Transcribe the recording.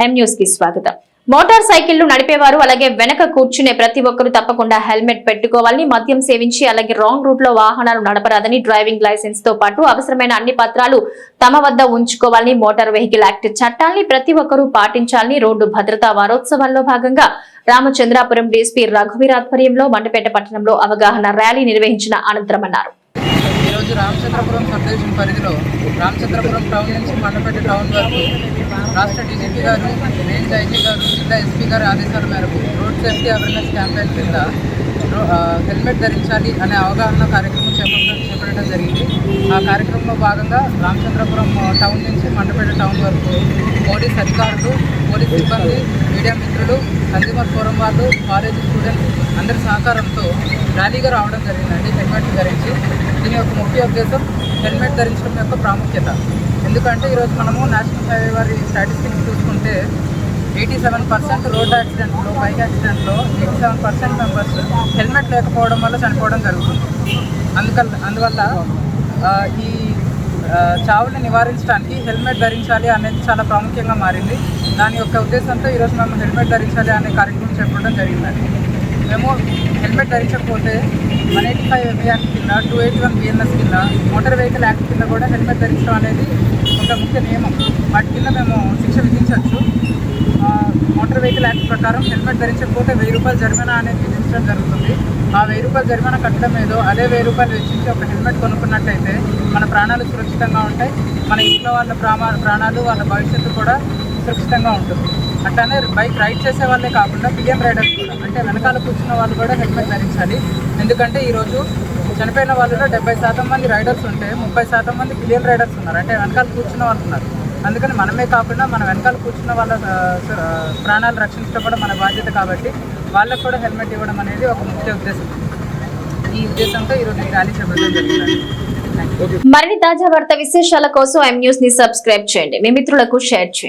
ఎం న్యూస్కి స్వాగతం. మోటార్ సైకిళ్ళు నడిపేవారు అలాగే వెనక కూర్చునే ప్రతి ఒక్కరూ తప్పకుండా హెల్మెట్ పెట్టుకోవాలని మద్యం సేవించి అలాగే రాంగ్ రూట్లో వాహనాలు నడపరాదని డ్రైవింగ్ లైసెన్స్తో పాటు అవసరమైన అన్ని పత్రాలు తమ వద్ద ఉంచుకోవాలని మోటార్ వెహికల్ యాక్ట్ చట్టాన్ని ప్రతి ఒక్కరూ పాటించాలని రోడ్డు భద్రతా వారోత్సవాల్లో భాగంగా రామచంద్రాపురం డీఎస్పీ రఘువీర్ ఆధ్వర్యంలో మండపేట పట్టణంలో అవగాహన ర్యాలీ నిర్వహించిన అనంతరం అన్నారు. ఈరోజు రామచంద్రపురం సబ్ డివిజన్ పరిధిలో రామచంద్రపురం టౌన్ నుంచి మండపేట టౌన్ వరకు రాష్ట్ర డీజీపీ గారు రేంజ్ ఐజీ గారు జిల్లా ఎస్పీ గారి ఆదేశాల మేరకు రోడ్ సేఫ్టీ అవేర్నెస్ క్యాంపెయిన్ కింద రో- హెల్మెట్ ధరించాలి అనే అవగాహన కార్యక్రమం చేపట్టడం చేపట్టడం జరిగింది. ఆ కార్యక్రమంలో భాగంగా రామచంద్రపురం టౌన్ నుంచి మండపేట టౌన్ వరకు పోలీస్ అధికారులు పోలీస్ సిబ్బంది మీడియా మిత్రులు కన్జ్యూమర్ ఫోరం వాళ్ళు కాలేజ్ స్టూడెంట్స్ అందరి సహకారంతో ర్యాలీగా రావడం జరిగిందండి హెల్మెట్ ధరించి. దీని యొక్క ముఖ్య ఉద్దేశం హెల్మెట్ ధరించడం యొక్క ప్రాముఖ్యత. ఎందుకంటే ఈరోజు మనము నేషనల్ హైవే వారి స్టాటిస్టిక్స్ చూసుకుంటే ఎయిటీ సెవెన్ పర్సెంట్ రోడ్ యాక్సిడెంట్లో బైక్ యాక్సిడెంట్లో eighty seven percent members helmet లేకపోవడం వల్ల చనిపోవడం జరుగుతుంది. అందుకల్ అందువల్ల ఈ ఆ, నివారించడానికి హెల్మెట్ ధరించాలి అనేది చాలా ప్రాముఖ్యంగా మారింది. దాని యొక్క ఉద్దేశంతో ఈరోజు మేము హెల్మెట్ ధరించాలి అనే కార్యక్రమం చేపట్టడం జరిగిందండి. మేము హెల్మెట్ ధరించకపోతే వన్ ఎయిటీ ఫైవ్ ఎంబీఆర్ కింద టూ ఎయిటీ వన్ బిఎన్ఎస్ కింద మోటార్ వెహికల్ యాక్ట్ కింద కూడా హెల్మెట్ ధరించడం అనేది ఒక ముఖ్య నియమం. వాటి కింద మేము శిక్ష విధించవచ్చు. ఆ, యాక్ట్ ప్రకారం హెల్మెట్ ధరించకపోతే వెయ్యి రూపాయలు జరిమానా అనేది విధించడం జరుగుతుంది. ఆ వెయ్యి రూపాయలు జరిమానా కట్టడం ఏదో అదే వెయ్యి రూపాయలు వెచ్చించి ఒక హెల్మెట్ కొనుక్కున్నట్టయితే మన ప్రాణాలు సురక్షితంగా ఉంటాయి. మన ఇంట్లో వాళ్ళ ప్రాణ ప్రాణాలు వాళ్ళ భవిష్యత్తు కూడా సురక్షితంగా ఉంటుంది. అట్లానే బైక్ రైడ్ చేసే వాళ్ళే కాకుండా పిఎం రైడర్స్ కూడా అంటే వెనకాల కూర్చున్న వాళ్ళు కూడా హెల్మెట్ ధరించాలి. ఎందుకంటే ఈరోజు చనిపోయిన వాళ్ళలో డెబ్బై శాతం మంది రైడర్స్ ఉంటే ముప్పై శాతం మంది పిఎం రైడర్స్ ఉన్నారు. అంటే వెనకాల కూర్చున్న వాళ్ళు ఉన్నారు. అందుకని మనమే కాకుండా మన వెనకాల కూర్చున్న వాళ్ళ ప్రాణాలు రక్షించడం కూడా మన బాధ్యత కాబట్టి వాళ్ళకు కూడా హెల్మెట్ ఇవ్వడం అనేది ఒక ముఖ్య ఉద్దేశం. ఈ ఉద్దేశంతో ఈరోజు ఈ ర్యాలీ చేపట్టడం జరిగింది మరిన్ని తాజా వార్త విశేషాల కోసం ఎం న్యూస్ని సబ్స్క్రైబ్ చేయండి. మీ మిత్రులకు షేర్ చేయండి.